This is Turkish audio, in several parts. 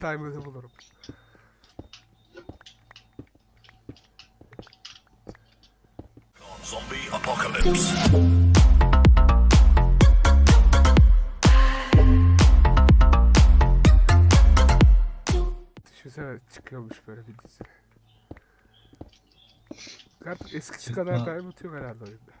Diamond'ı bulurum. Zombie Apocalypse. Düşünsene çıkıyormuş böyle bir dizi. Artık eskisi kadar Diamond yok herhalde oyunda.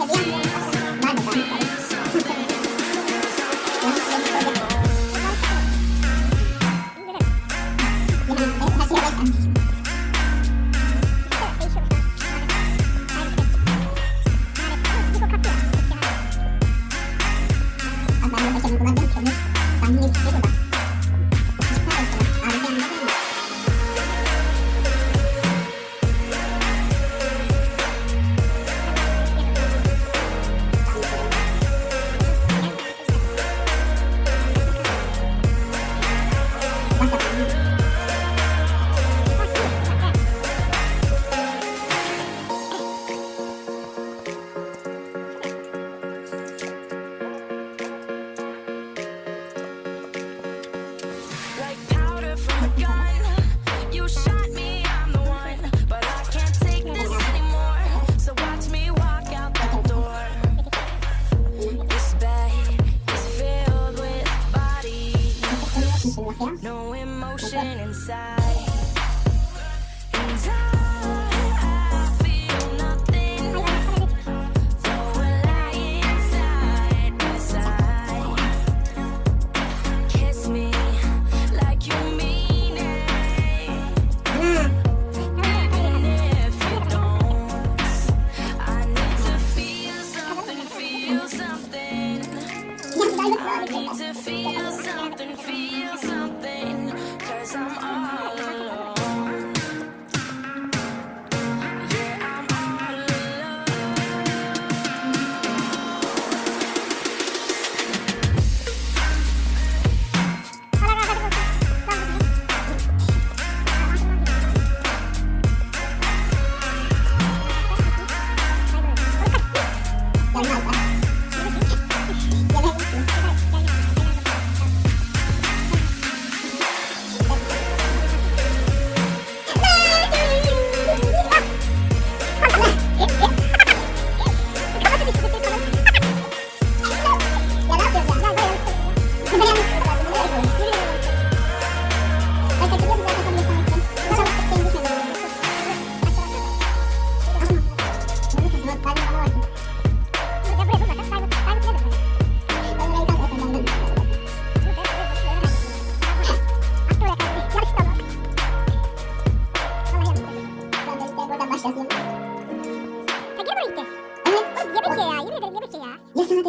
Hadi. feel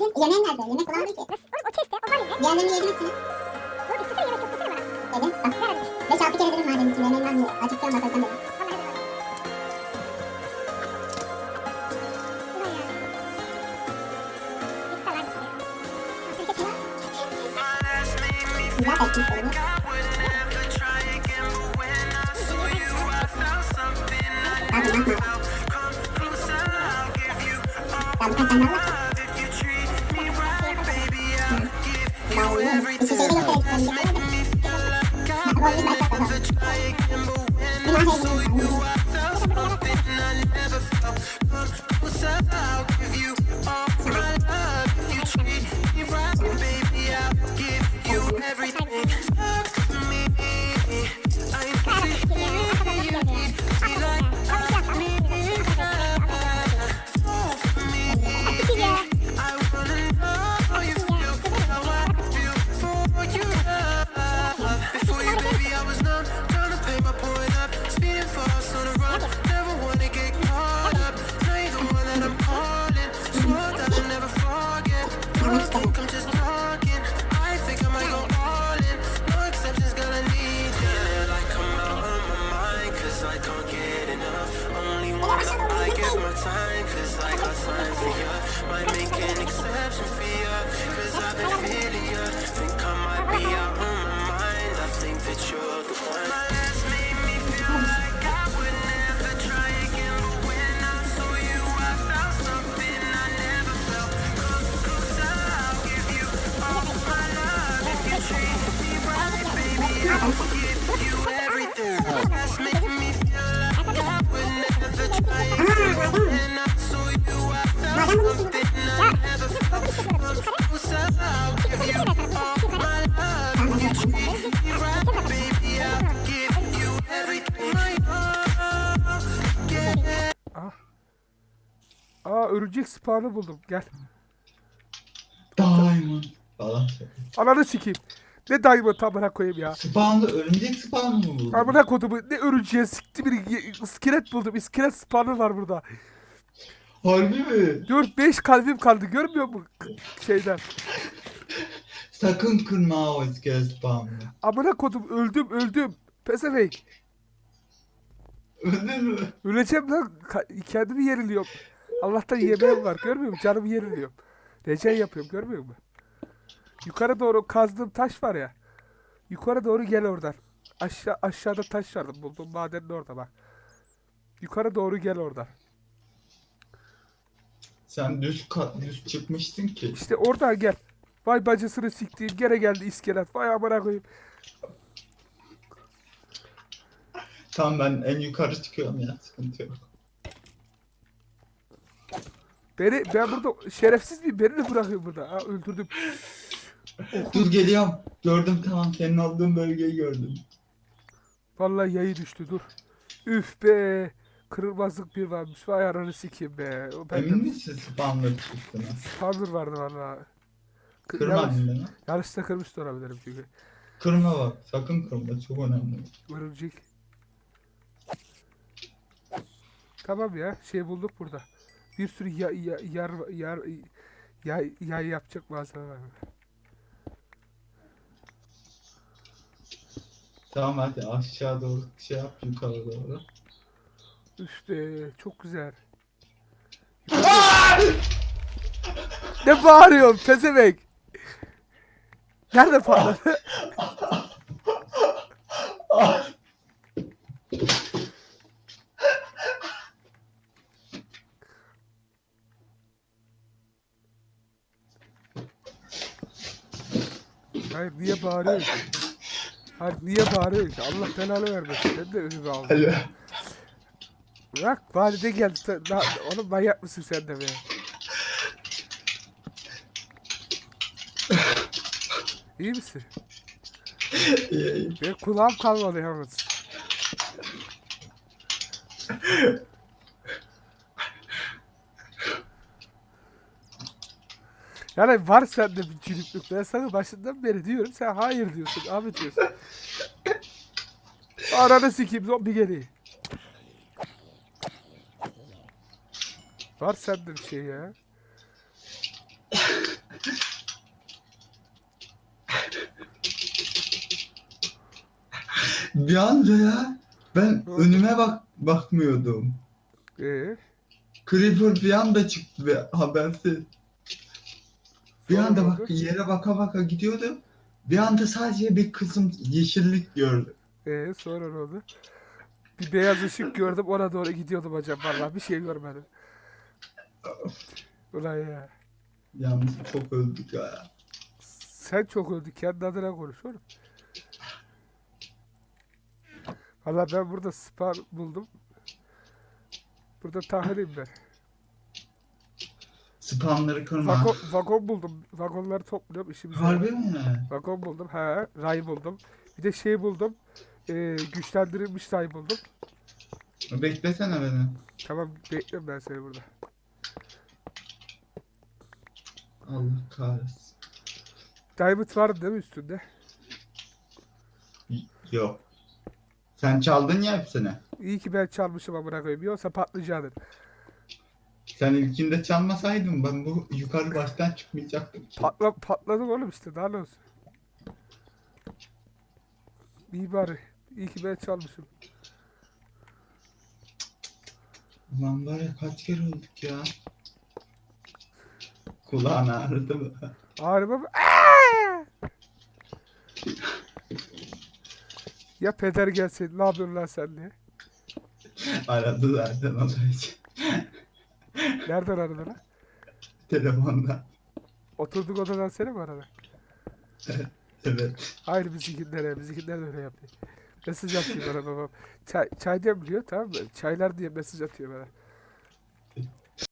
dedim yemeğin nerede? Yemek kulağında ki. Nasıl? Oğlum o chest'te o var ya. Diğerlerini yedim hepsini. Oğlum istesene yemek yok desene bana. Dedim. Bak. Hadi. 5-6 kere dedim madem için yemeğin var mı? Acıkıyorum bak dedim. Güzel etmiş onu. Abi yapma. Ya birkaç tane var. Daha iyi. İki şeyi örümcek spawn'ı buldum. Gel. Diamond falan. Ananı sikeyim. Ne diamond amına koyayım ya. Spawn'da örümcek spawn mı buldun? Amına kodumu ne örümceğe sikti bir iskelet buldum. İskelet spawn'ı var burada. Harbi mi? 4-5 kalbim kaldı görmüyor musun? Şeyden. Sakın kırma o iskelet spawn'ı. Amına kodum öldüm öldüm. Pezevenk. Öldün mü? Öleceğim lan. Kendimi yeniliyorum. Allah'tan yemeğim var. Görmüyor musun? Canımı yeniliyorum. Recen yapıyorum. Görmüyor musun? Yukarı doğru kazdığım taş var ya. Yukarı doğru gel oradan. Aşağı aşağıda taş vardı. Buldum madenin orada bak. Yukarı doğru gel oradan. Sen düz kat düz çıkmıştın ki. İşte oradan gel. Vay bacısını siktiğim gene geldi iskelet. Vay amına koyayım. Tamam ben en yukarı çıkıyorum ya sıkıntı yok. Beni ben burada şerefsiz miyim? Beni de bırakıyor burada. Ha, öldürdüm. Dur geliyorum. Gördüm tamam senin olduğun bölgeyi gördüm. Vallahi yayı düştü dur. Üf be. Kırılmazlık bir varmış. Vay ananı sikeyim be. O bende Emin misin spawnları çıktığına? Spawner vardı valla. Kırma yanlış- beni. Yanlışlıkla kırmış da olabilirim çünkü. Kırma bak sakın kırma çok önemli. Örümcek. Tamam ya. Şey bulduk burada. Bir sürü ya, ya, yar, yar, yay, yay yapacak malzeme var. Tamam hadi aşağı doğru şey yap yukarı doğru. Be. Çok güzel. ne bağırıyorsun pezevenk? Nerede patladı? Hayır niye bağırıyorsun? Hayır niye bağırıyorsun? Allah belanı vermesin. Ben de önümü aldım. Alo. Bırak valide geldi. Sen, na, oğlum manyak mısın sen de be? İyi misin? Benim kulağım kalmadı yalnız. Yani var sende bir cülüplük. Ben sana başından beri diyorum. Sen hayır diyorsun. Abi diyorsun. Ananı sikeyim zombi geliyor. Var sende bir şey ya. Bir anda ya ben önüme bak bakmıyordum. Ee, Creeper bir anda çıktı ve habersiz. Bir anda bak yere baka baka gidiyordu. Bir anda sadece bir kızım yeşillik gördü. ee, sonra ne oldu? Bir beyaz ışık gördüm ona doğru gidiyordum hocam vallahi bir şey görmedim. Ulan ya. Yalnız çok öldük ya. Sen çok öldün kendi adına konuş oğlum. Valla ben burada spar buldum. Burada tahririm ben. Spamları kırma. Vagon, vagon buldum. Vagonları topluyorum işimize. Harbi mi? Vagon buldum. He, ray buldum. Bir de şey buldum. Ee, güçlendirilmiş ray buldum. Beklesene beni. Tamam bekliyorum ben seni burada. Allah kahretsin. Diamond vardı değil mi üstünde? Yok. Sen çaldın ya hepsini. İyi ki ben çalmışım amına koyayım. Yoksa patlayacaktın. Sen ilkinde çalmasaydın ben bu yukarı baştan çıkmayacaktım ki. Patla, patladım oğlum işte daha ne olsun. İyi bari. İyi ki ben çalmışım. Ulan var ya kaç kere öldük ya. Kulağın ağrıdı mı? Ağrıma mı? Ya peder gelseydi ne yapıyorsun lan sen diye. Aradı zaten o da için. Nereden aradı lan? Telefonda. Oturduk odadan seni mi aradı? Evet. Hayır bizimkiler ya. Bizimkiler de öyle yapıyor. Mesaj atıyor bana babam. Çay, çay demliyor tamam mı? Çaylar diye mesaj atıyor bana.